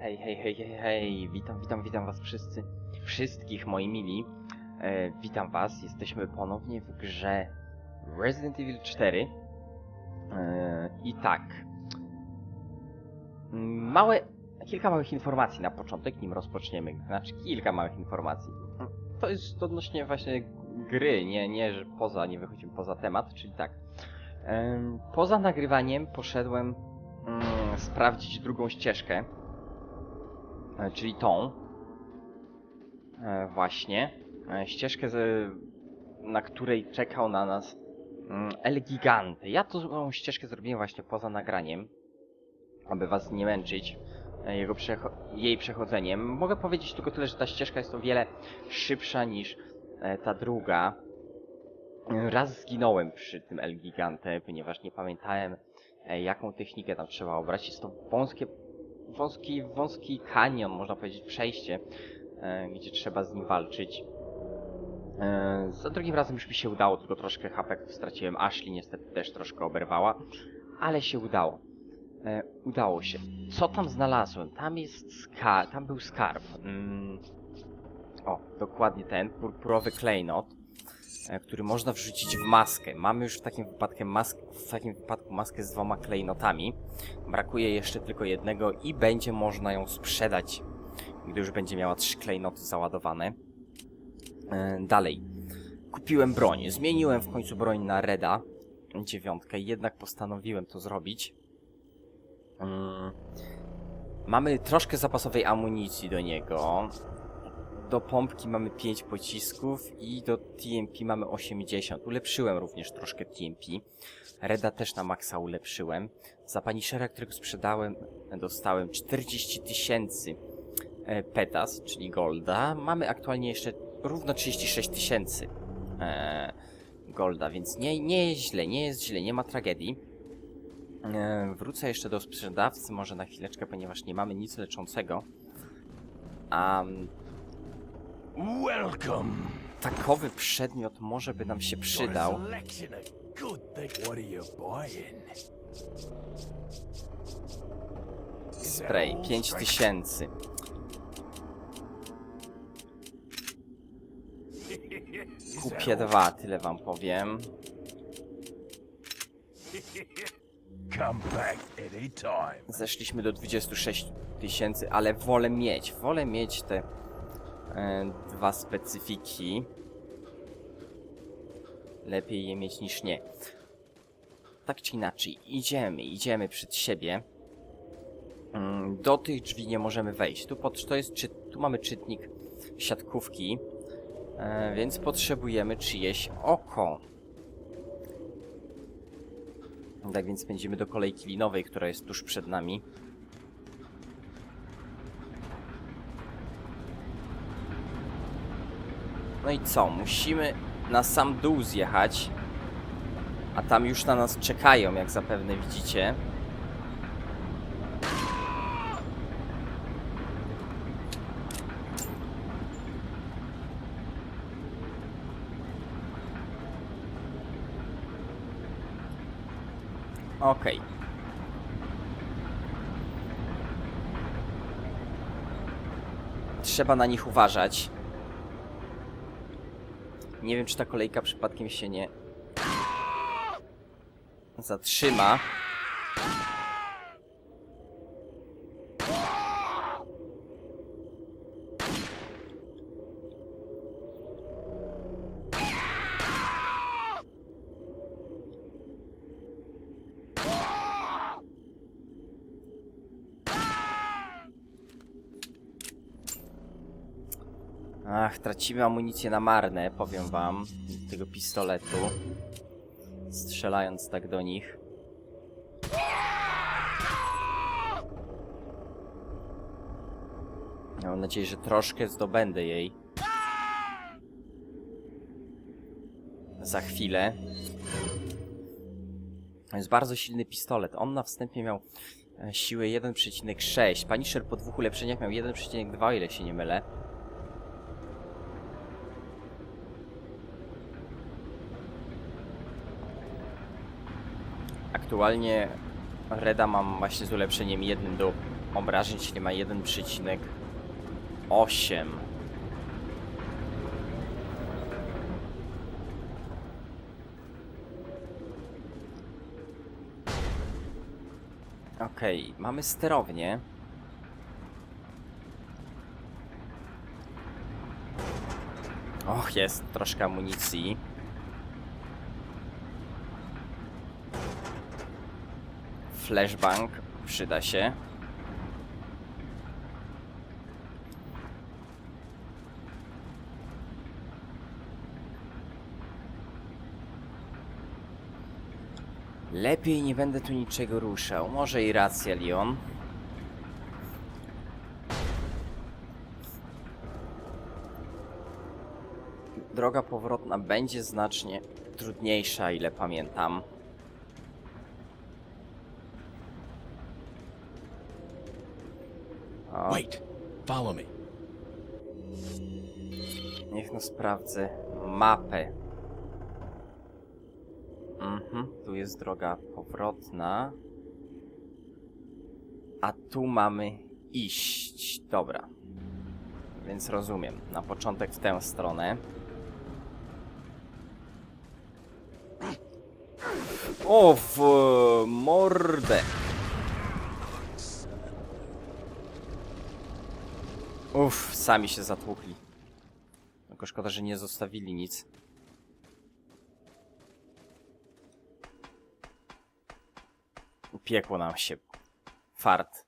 Hej, hej, hej, hej, hej, witam, witam, witam was wszyscy, wszystkich moi mili. E, witam was, jesteśmy ponownie w grze Resident Evil 4. E, I tak. Mm, Małe, kilka małych informacji na początek, nim rozpoczniemy. Znaczy kilka małych informacji. To jest odnośnie właśnie gry, nie, nie, że poza, nie wychodzimy poza temat, czyli tak. Em, Poza nagrywaniem poszedłem mm, sprawdzić drugą ścieżkę, e, czyli tą. E, właśnie. E, ścieżkę, na której czekał na nas mm, El Gigante. Ja tą ścieżkę zrobiłem właśnie poza nagraniem, aby was nie męczyć e, jego przecho jej przechodzeniem. Mogę powiedzieć tylko tyle, że ta ścieżka jest o wiele szybsza niż e, ta druga. E, Raz zginąłem przy tym El Gigante, ponieważ nie pamiętałem e, jaką technikę tam trzeba obrać. Jest to wąskie, wąski, wąski kanion, można powiedzieć, przejście, e, gdzie trzeba z nim walczyć. E, Za drugim razem już mi się udało, tylko troszkę hapeków straciłem. Ashley niestety też troszkę oberwała, ale się udało. E, udało się. Co tam znalazłem? Tam jest ska tam był skarb. Mm. O, dokładnie ten, purpurowy klejnot, który można wrzucić w maskę. Mamy już w takim wypadku, mask w takim wypadku maskę z dwoma klejnotami. Brakuje jeszcze tylko jednego i będzie można ją sprzedać, gdy już będzie miała trzy klejnoty załadowane. E, dalej. Kupiłem broń. Zmieniłem w końcu broń na Reda dziewiątkę, jednak postanowiłem to zrobić. Mm. Mamy troszkę zapasowej amunicji do niego. Do pompki mamy 5 pocisków i do TMP mamy 80. Ulepszyłem również troszkę TMP. Reda też na maksa ulepszyłem. Za Punishera, którego sprzedałem, dostałem 40 tysięcy e, petas, czyli golda. Mamy aktualnie jeszcze równo 36 tysięcy e, golda, więc nie, nie jest źle, nie jest źle, nie ma tragedii. E, wrócę jeszcze do sprzedawcy może na chwileczkę, ponieważ nie mamy nic leczącego. A Welcome. takowy przedmiot może by nam się przydał. Spray, 5000. Kupię dwa, tyle wam powiem. Zeszliśmy do 26 tysięcy, ale wolę mieć, wolę mieć te e, dwa specyfiki. Lepiej je mieć niż nie. Tak czy inaczej, idziemy, idziemy przed siebie. Mm, Do tych drzwi nie możemy wejść. Tu, pod, to jest, czy, tu mamy czytnik siatkówki, e, więc potrzebujemy czyjeś oko. Tak więc pędzimy do kolejki linowej, która jest tuż przed nami. No i co? Musimy na sam dół zjechać. A tam już na nas czekają, jak zapewne widzicie. Okej. Trzeba na nich uważać. Nie wiem, czy ta kolejka przypadkiem się nie zatrzyma. Ach, tracimy amunicję na marne, powiem wam, tego pistoletu. Strzelając tak do nich. Mam nadzieję, że troszkę zdobędę jej. Za chwilę. To jest bardzo silny pistolet. On na wstępie miał e, siłę 1,6. Punisher po dwóch ulepszeniach miał 1,2, o ile się nie mylę. Aktualnie Reda mam właśnie z ulepszeniem 1 do obrażeń, czyli ma 1,8. Okej, mamy sterownię. Och, jest troszkę amunicji. Flashbang przyda się. Lepiej nie będę tu niczego ruszał. Może i racja, Leon. Droga powrotna będzie znacznie trudniejsza, ile pamiętam. O, Wait. Follow me. niech no sprawdzę mapę. Mhm, tu jest droga powrotna. A tu mamy iść. Dobra. Więc rozumiem. Na początek w tę stronę. O, w mordę. Uff, sami się zatłukli. Tylko szkoda, że nie zostawili nic. Piekło nam się. Fart.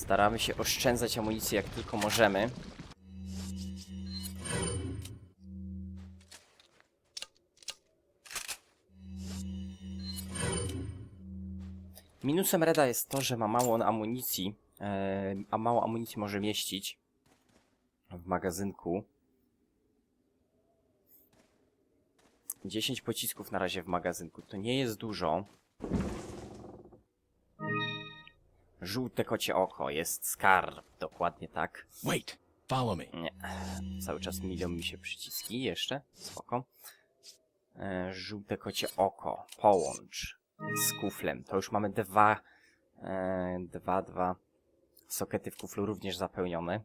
Staramy się oszczędzać amunicji jak tylko możemy. Minusem Reda jest to, że ma mało amunicji, e, a mało amunicji może mieścić w magazynku. 10 pocisków na razie w magazynku, to nie jest dużo. Żółte kocie oko, jest skarb, dokładnie tak. Wait. Follow me. Nie, cały czas milią mi się przyciski, jeszcze, spoko. E, żółte kocie oko, połącz z kuflem. To już mamy dwa, e, dwa, dwa sokety w kuflu również zapełnione.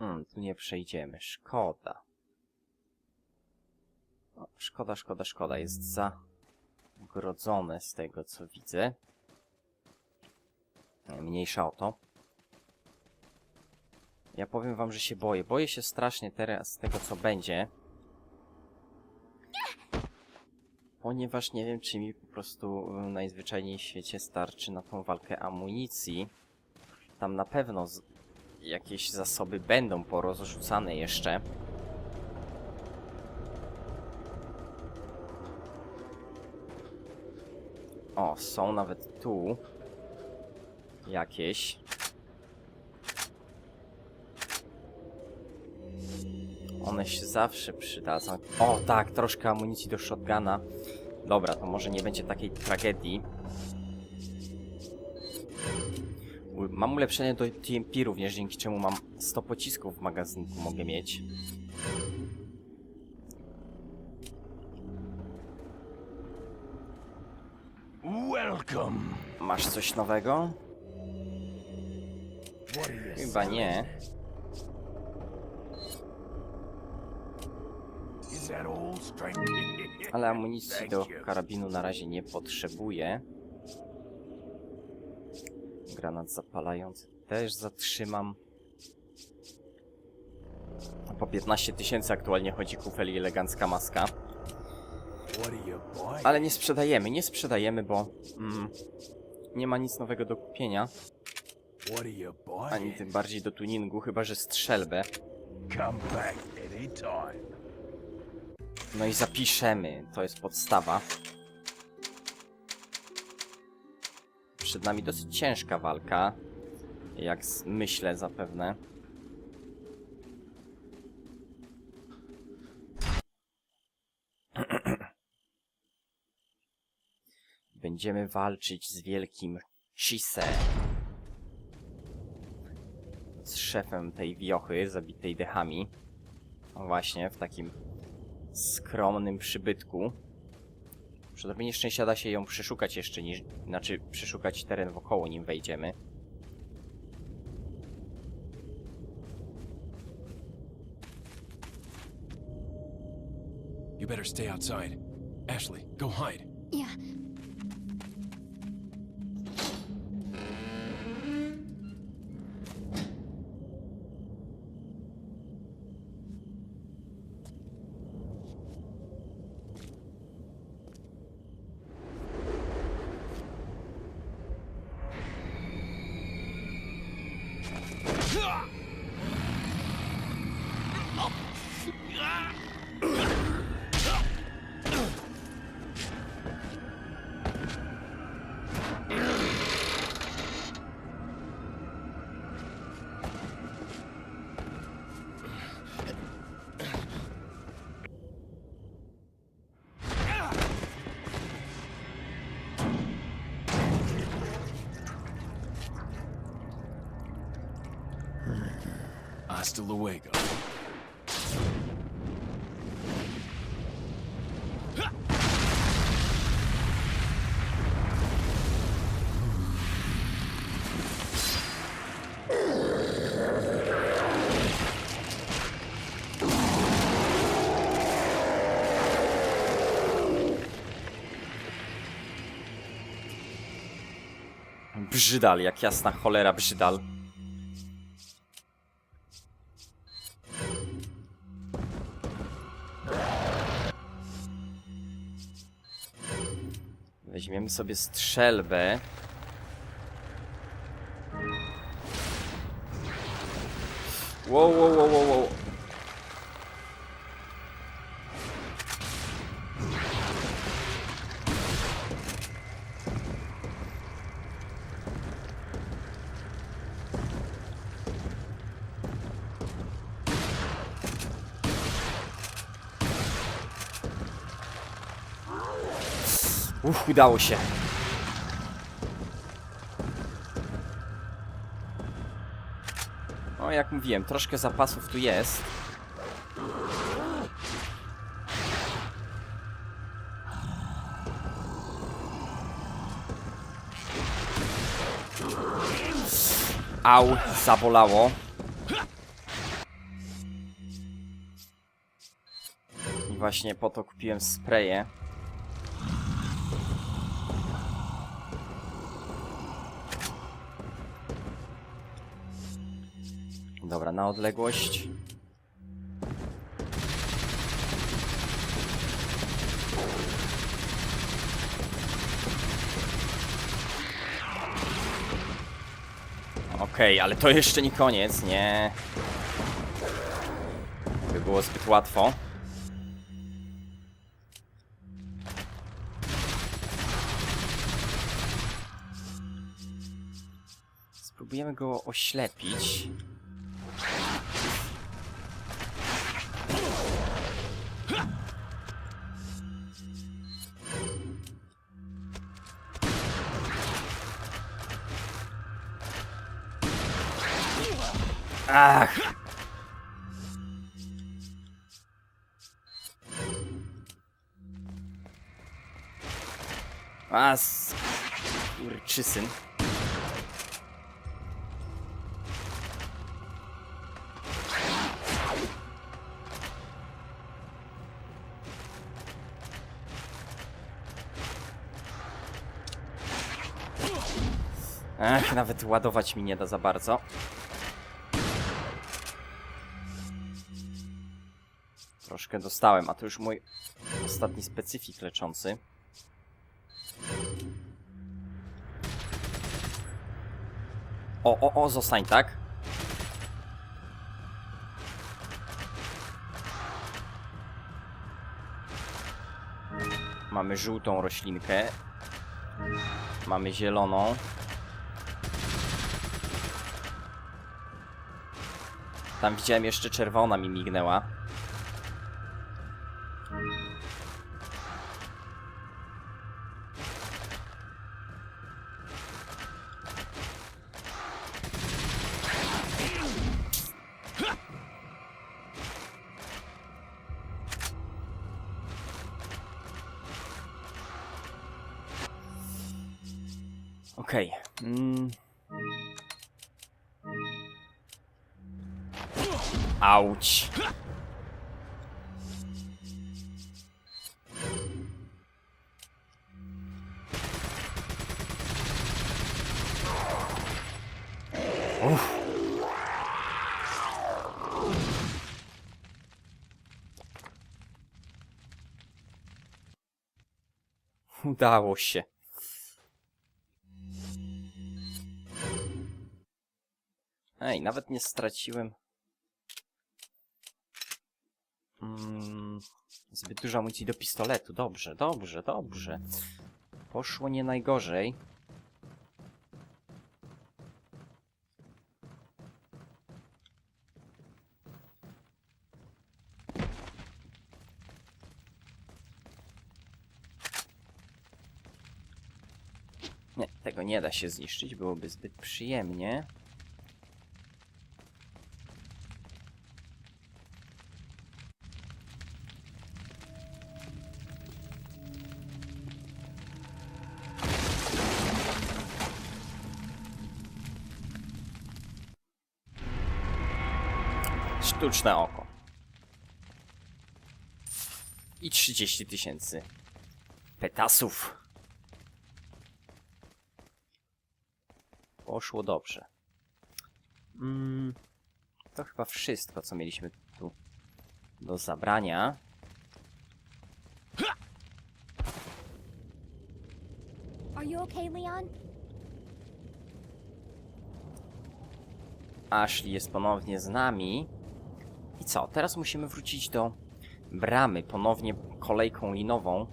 Hmm, tu nie przejdziemy, szkoda. O, szkoda, szkoda, szkoda. Jest zagrodzone z tego, co widzę. E, Mniejsza o to. Ja powiem wam, że się boję. Boję się strasznie teraz tego, co będzie. Ponieważ nie wiem, czy mi po prostu najzwyczajniej w świecie starczy na tą walkę amunicji. Tam na pewno. Jakieś zasoby będą porozrzucane jeszcze. O, są nawet tu jakieś. One się zawsze przydadzą. O, tak, troszkę amunicji do shotguna. Dobra, to może nie będzie takiej tragedii. Mam ulepszenie do TMP również, dzięki czemu mam 100 pocisków w magazynku mogę mieć. Welcome. Masz coś nowego? Chyba nie. Ale amunicji do karabinu na razie nie potrzebuję. Granat zapalający też zatrzymam. Po 15 tysięcy aktualnie chodzi kufel i elegancka maska. Ale nie sprzedajemy, nie sprzedajemy, bo mm, nie ma nic nowego do kupienia. Ani tym bardziej do tuningu, chyba że strzelbę. No i zapiszemy, to jest podstawa. Przed nami dosyć ciężka walka, jak myślę zapewne. Będziemy walczyć z wielkim Chise. Z szefem tej wiochy, zabitej dechami. Właśnie, w takim skromnym przybytku. Przy odrobinie szczęścia da się ją przeszukać jeszcze niż... Znaczy, przeszukać teren wokoło, nim wejdziemy. You better stay outside. Ashley, go hide. Yeah. Hasta luego. Brzydal, jak jasna cholera brzydal. Sobie strzelbę. Wow, wow, wow, wow, wow. Uff, udało się. No, jak mówiłem, troszkę zapasów tu jest. Au, zabolało. I właśnie po to kupiłem spreje. Dobra, na odległość. Okej, ale to jeszcze nie koniec, nie. By było zbyt łatwo. Spróbujemy go oślepić. Ach! A, s- kurczysyn. Ech, nawet ładować mi nie da za bardzo. Dostałem, a to już mój ostatni specyfik leczący. O, o, o, zostań, tak? Mamy żółtą roślinkę. Mamy zieloną. Tam widziałem jeszcze czerwona mi mignęła. Okej. Mm. Auć. Uff. Udało się. Ej, nawet nie straciłem. Mm, zbyt dużo amunicji do pistoletu. Dobrze, dobrze, dobrze. Poszło nie najgorzej. Nie, tego nie da się zniszczyć, byłoby zbyt przyjemnie. Sztuczne oko. I 30 tysięcy petasów. Poszło dobrze. Mm, to chyba wszystko, co mieliśmy tu do zabrania. Are you okay, Leon? Ashley jest ponownie z nami. I co? Teraz musimy wrócić do bramy, ponownie kolejką linową.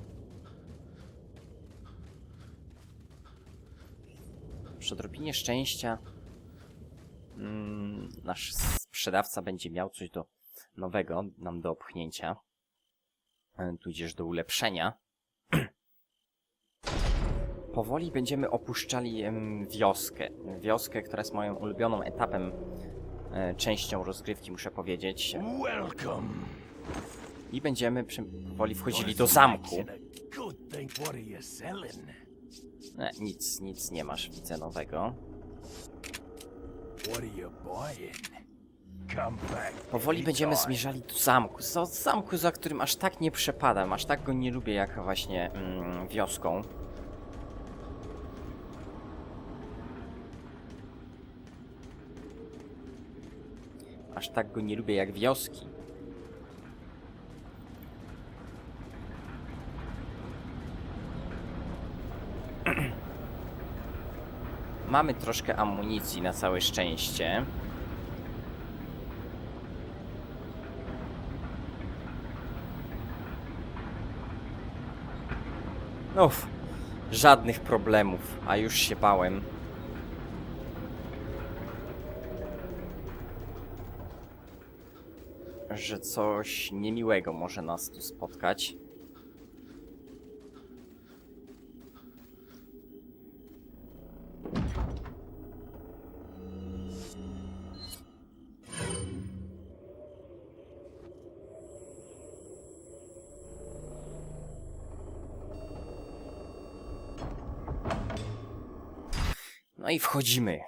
Przy odrobinie szczęścia mm, nasz sprzedawca będzie miał coś do nowego nam do opchnięcia, e, tudzież do ulepszenia. Powoli będziemy opuszczali wioskę. Wioskę, która jest moim ulubioną etapem, częścią rozgrywki, muszę powiedzieć. Welcome. I będziemy przy, powoli wchodzili do zamku. E, nic, nic nie masz, widzę nowego. Powoli będziemy zmierzali do zamku. Do zamku, za którym aż tak nie przepadam, aż tak go nie lubię jak właśnie mm, wioską. Aż tak go nie lubię jak wioski. Mamy troszkę amunicji na całe szczęście. Uff, żadnych problemów, a już się bałem. Że coś niemiłego może nas tu spotkać. No i wchodzimy.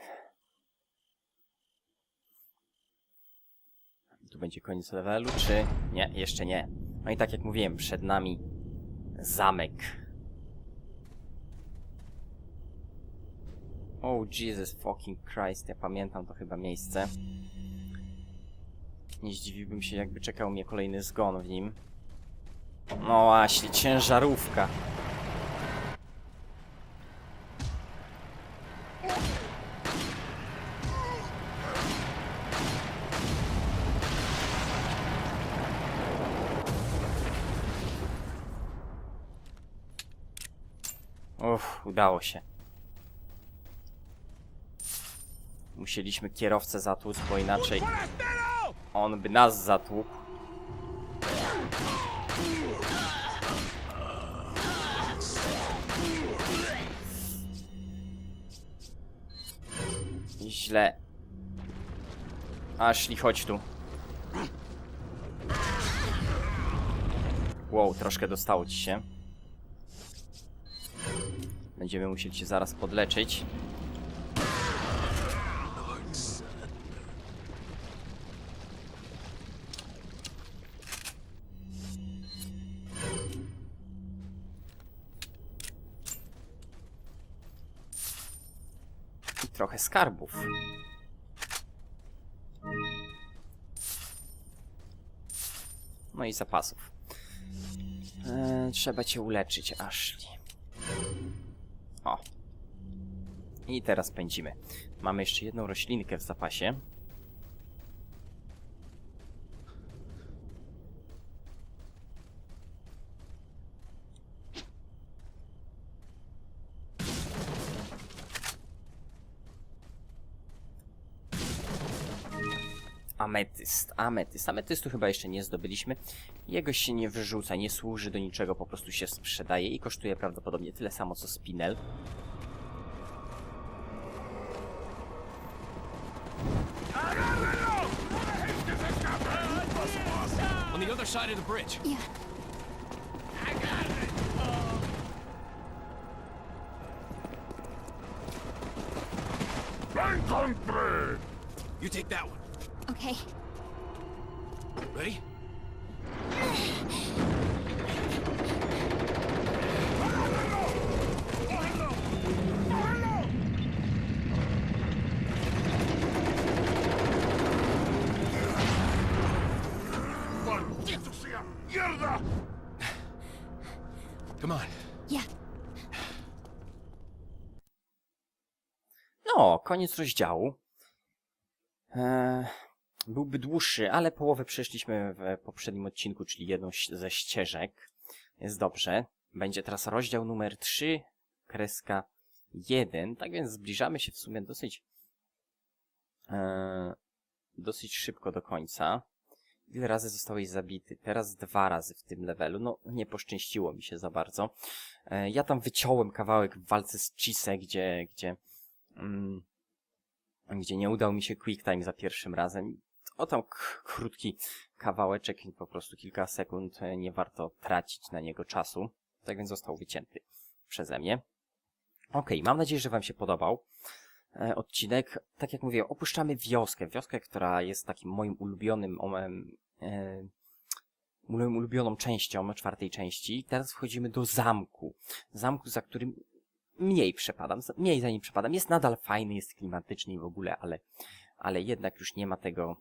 Będzie koniec levelu, czy... Nie, jeszcze nie. No i tak jak mówiłem, przed nami zamek. Oh Jesus fucking Christ, ja pamiętam to chyba miejsce. Nie zdziwiłbym się, jakby czekał mnie kolejny zgon w nim. No właśnie, ciężarówka. Uff, udało się. Musieliśmy kierowcę zatłuc, bo inaczej on by nas zatłukł. Źle. Ashley, chodź tu. Wow, troszkę dostało ci się. Będziemy musieli cię zaraz podleczyć. I trochę skarbów. No i zapasów. Eee, trzeba cię uleczyć, Ashley. O. I teraz pędzimy. Mamy jeszcze jedną roślinkę w zapasie. Ametyst, ametyst. Ametystu chyba jeszcze nie zdobyliśmy. Jego się nie wyrzuca, nie służy do niczego, po prostu się sprzedaje i kosztuje prawdopodobnie tyle samo co spinel. On the other side of the bridge. Yeah. You take that one. Okay. Ready? Come on. Yeah. No, koniec rozdziału. Eee, byłby dłuższy, ale połowę przeszliśmy w poprzednim odcinku, czyli jedną ze ścieżek. Jest dobrze. Będzie teraz rozdział numer 3, kreska 1. Tak więc zbliżamy się w sumie dosyć eee, dosyć szybko do końca. Ile razy zostałeś zabity? Teraz dwa razy w tym levelu. No, nie poszczęściło mi się za bardzo. E, ja tam wyciąłem kawałek w walce z Chise, gdzie, gdzie mm, gdzie nie udał mi się quick time za pierwszym razem. O tam krótki kawałeczek, po prostu kilka sekund, e, nie warto tracić na niego czasu. Tak więc został wycięty przeze mnie. Okej, mam nadzieję, że Wam się podobał e, odcinek. Tak jak mówię, opuszczamy wioskę. Wioskę, która jest takim moim ulubionym, e, moją ulubioną częścią czwartej części. Teraz wchodzimy do zamku. Zamku, za którym mniej przepadam, mniej za nim przepadam. Jest nadal fajny, jest klimatyczny i w ogóle, ale, ale jednak już nie ma tego,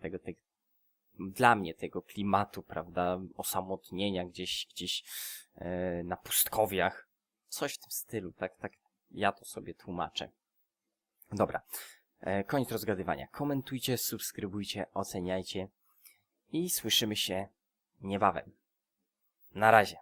tego, tego, dla mnie tego klimatu, prawda, osamotnienia gdzieś, gdzieś e, na pustkowiach. Coś w tym stylu, tak, tak ja to sobie tłumaczę. Dobra, e, koniec rozgadywania. Komentujcie, subskrybujcie, oceniajcie i słyszymy się niebawem. Na razie.